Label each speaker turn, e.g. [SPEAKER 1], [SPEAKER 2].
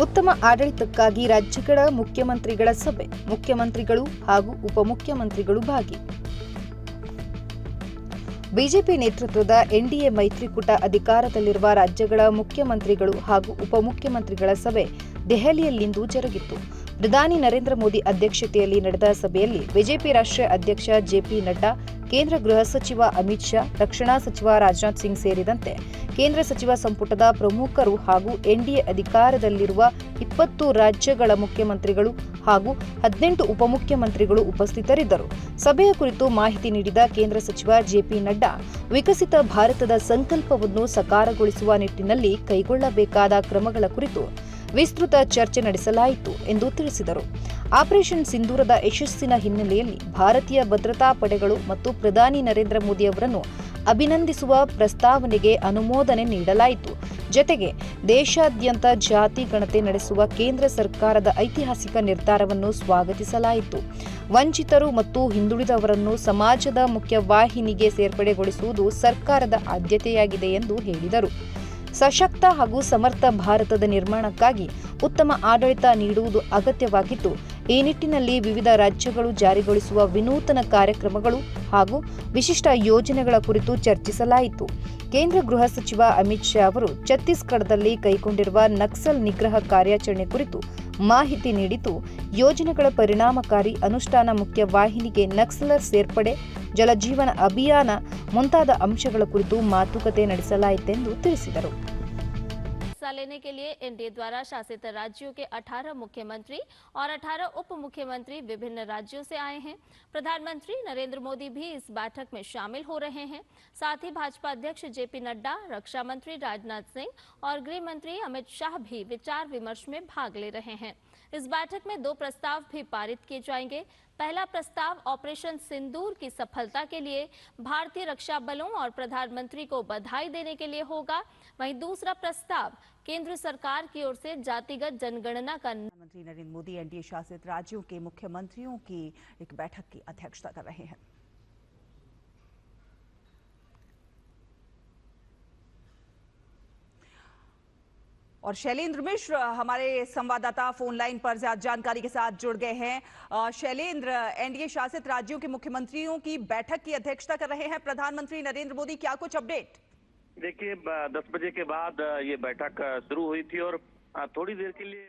[SPEAKER 1] ಉತ್ತಮ ಆಡಳಿತಕ್ಕಾಗಿ ರಾಜ್ಯಗಳ ಮುಖ್ಯಮಂತ್ರಿಗಳ ಸಭೆ, ಮುಖ್ಯಮಂತ್ರಿಗಳು ಹಾಗೂ ಉಪಮುಖ್ಯಮಂತ್ರಿಗಳು ಭಾಗಿ. ಬಿಜೆಪಿ ನೇತೃತ್ವದ ಎನ್ಡಿಎ ಮೈತ್ರಿಕೂಟ ಅಧಿಕಾರದಲ್ಲಿರುವ ರಾಜ್ಯಗಳ ಮುಖ್ಯಮಂತ್ರಿಗಳು ಹಾಗೂ ಉಪಮುಖ್ಯಮಂತ್ರಿಗಳ ಸಭೆ ದೆಹಲಿಯಲ್ಲಿಂದು ಜರುಗಿತು. ಪ್ರಧಾನಿ ನರೇಂದ್ರ ಮೋದಿ ಅಧ್ಯಕ್ಷತೆಯಲ್ಲಿ ನಡೆದ ಸಭೆಯಲ್ಲಿ ಬಿಜೆಪಿ ರಾಷ್ಟ್ರೀಯ ಅಧ್ಯಕ್ಷ ಜೆಪಿ ನಡ್ಡಾ, ಕೇಂದ್ರ ಗೃಹ ಸಚಿವ ಅಮಿತ್ ಶಾ, ರಕ್ಷಣಾ ಸಚಿವ ರಾಜನಾಥ್ ಸಿಂಗ್ ಸೇರಿದಂತೆ ಕೇಂದ್ರ ಸಚಿವ ಸಂಪುಟದ ಪ್ರಮುಖರು ಹಾಗೂ ಎನ್ಡಿಎ ಅಧಿಕಾರದಲ್ಲಿರುವ ಇಪ್ಪತ್ತು ರಾಜ್ಯಗಳ ಮುಖ್ಯಮಂತ್ರಿಗಳು ಹಾಗೂ ಹದಿನೆಂಟು ಉಪಮುಖ್ಯಮಂತ್ರಿಗಳು ಉಪಸ್ಥಿತರಿದ್ದರು. ಸಭೆಯ ಕುರಿತು ಮಾಹಿತಿ ನೀಡಿದ ಕೇಂದ್ರ ಸಚಿವ ಜೆಪಿ ನಡ್ಡಾ, ವಿಕಸಿತ ಭಾರತದ ಸಂಕಲ್ಪವನ್ನು ಸಕಾರಗೊಳಿಸುವ ನಿಟ್ಟಿನಲ್ಲಿ ಕೈಗೊಳ್ಳಬೇಕಾದ ಕ್ರಮಗಳ ಕುರಿತು ವಿಸ್ತೃತ ಚರ್ಚೆ ನಡೆಸಲಾಯಿತು ಎಂದು ತಿಳಿಸಿದರು. ಆಪರೇಷನ್ ಸಿಂಧೂರದ ಯಶಸ್ಸಿನ ಹಿನ್ನೆಲೆಯಲ್ಲಿ ಭಾರತೀಯ ಭದ್ರತಾ ಪಡೆಗಳು ಮತ್ತು ಪ್ರಧಾನಿ ನರೇಂದ್ರ ಮೋದಿ ಅವರನ್ನು ಅಭಿನಂದಿಸುವ ಪ್ರಸ್ತಾವನೆಗೆ ಅನುಮೋದನೆ ನೀಡಲಾಯಿತು. ಜತೆಗೆ ದೇಶಾದ್ಯಂತ ಜಾತಿ ಗಣತಿ ನಡೆಸುವ ಕೇಂದ್ರ ಸರ್ಕಾರದ ಐತಿಹಾಸಿಕ ನಿರ್ಧಾರವನ್ನು ಸ್ವಾಗತಿಸಲಾಯಿತು. ವಂಚಿತರು ಮತ್ತು ಹಿಂದುಳಿದವರನ್ನು ಸಮಾಜದ ಮುಖ್ಯವಾಹಿನಿಗೆ ಸೇರ್ಪಡೆಗೊಳಿಸುವುದು ಸರ್ಕಾರದ ಆದ್ಯತೆಯಾಗಿದೆ ಎಂದು ಹೇಳಿದರು. ಸಶಕ್ತ ಹಾಗೂ ಸಮರ್ಥ ಭಾರತದ ನಿರ್ಮಾಣಕ್ಕಾಗಿ ಉತ್ತಮ ಆಡಳಿತ ನೀಡುವುದು ಅಗತ್ಯವಾಗಿದ್ದು, ಈ ನಿಟ್ಟಿನಲ್ಲಿ ವಿವಿಧ ರಾಜ್ಯಗಳು ಜಾರಿಗೊಳಿಸುವ ವಿನೂತನ ಕಾರ್ಯಕ್ರಮಗಳು ಹಾಗೂ ವಿಶಿಷ್ಟ ಯೋಜನೆಗಳ ಕುರಿತು ಚರ್ಚಿಸಲಾಯಿತು. ಕೇಂದ್ರ ಗೃಹ ಸಚಿವ ಅಮಿತ್ ಶಾ ಅವರು ಛತ್ತೀಸ್ಗಢದಲ್ಲಿ ಕೈಗೊಂಡಿರುವ ನಕ್ಸಲ್ ನಿಗ್ರಹ ಕಾರ್ಯಾಚರಣೆ ಕುರಿತು ಮಾಹಿತಿ ನೀಡಿದ್ದು ಯೋಜನೆಗಳ ಪರಿಣಾಮಕಾರಿ ಅನುಷ್ಠಾನ ಮುಖ್ಯ ವಾಹಿನಿಗೆ ನಕ್ಸಲರ್ ಸೇರ್ಪಡೆ, ಜಲಜೀವನ ಅಭಿಯಾನ ಮುಂತಾದ ಅಂಶಗಳ ಕುರಿತು ಮಾತುಕತೆ ನಡೆಸಲಾಯಿತೆಂದು ತಿಳಿಸಿದರು.
[SPEAKER 2] हिस्सा लेने के लिए एनडीए द्वारा शासित राज्यों के 18 मुख्यमंत्री और 18 उप मुख्यमंत्री विभिन्न राज्यों से आए हैं। प्रधानमंत्री नरेंद्र मोदी भी इस बैठक में शामिल हो रहे हैं। साथ ही भाजपा अध्यक्ष जेपी नड्डा, रक्षा मंत्री राजनाथ सिंह और गृह मंत्री अमित शाह भी विचार विमर्श में भाग ले रहे हैं। इस बैठक में दो प्रस्ताव भी पारित किए जाएँगे। पहला प्रस्ताव ऑपरेशन सिंदूर की सफलता के लिए भारतीय रक्षा बलों और प्रधानमंत्री को बधाई देने के लिए होगा। वहीं दूसरा प्रस्ताव केंद्र सरकार की ओर से जातिगत जनगणना का
[SPEAKER 3] प्रधानमंत्री नरेंद्र मोदी एनडीए शासित राज्यों के मुख्यमंत्रियों की एक बैठक की अध्यक्षता कर रहे हैं। और शैलेंद्र मिश्र, हमारे संवाददाता फ़ोन लाइन पर ज़्यादा जानकारी के साथ जुड़ गए हैं। शैलेंद्र, एनडीए शासित राज्यों के मुख्यमंत्रियों की बैठक की अध्यक्षता कर रहे हैं। प्रधानमंत्री नरेंद्र मोदी, क्या कुछ अपडेट
[SPEAKER 4] देखिए दस बजे के बाद ये बैठक शुरू हुई थी और थोड़ी देर के लिए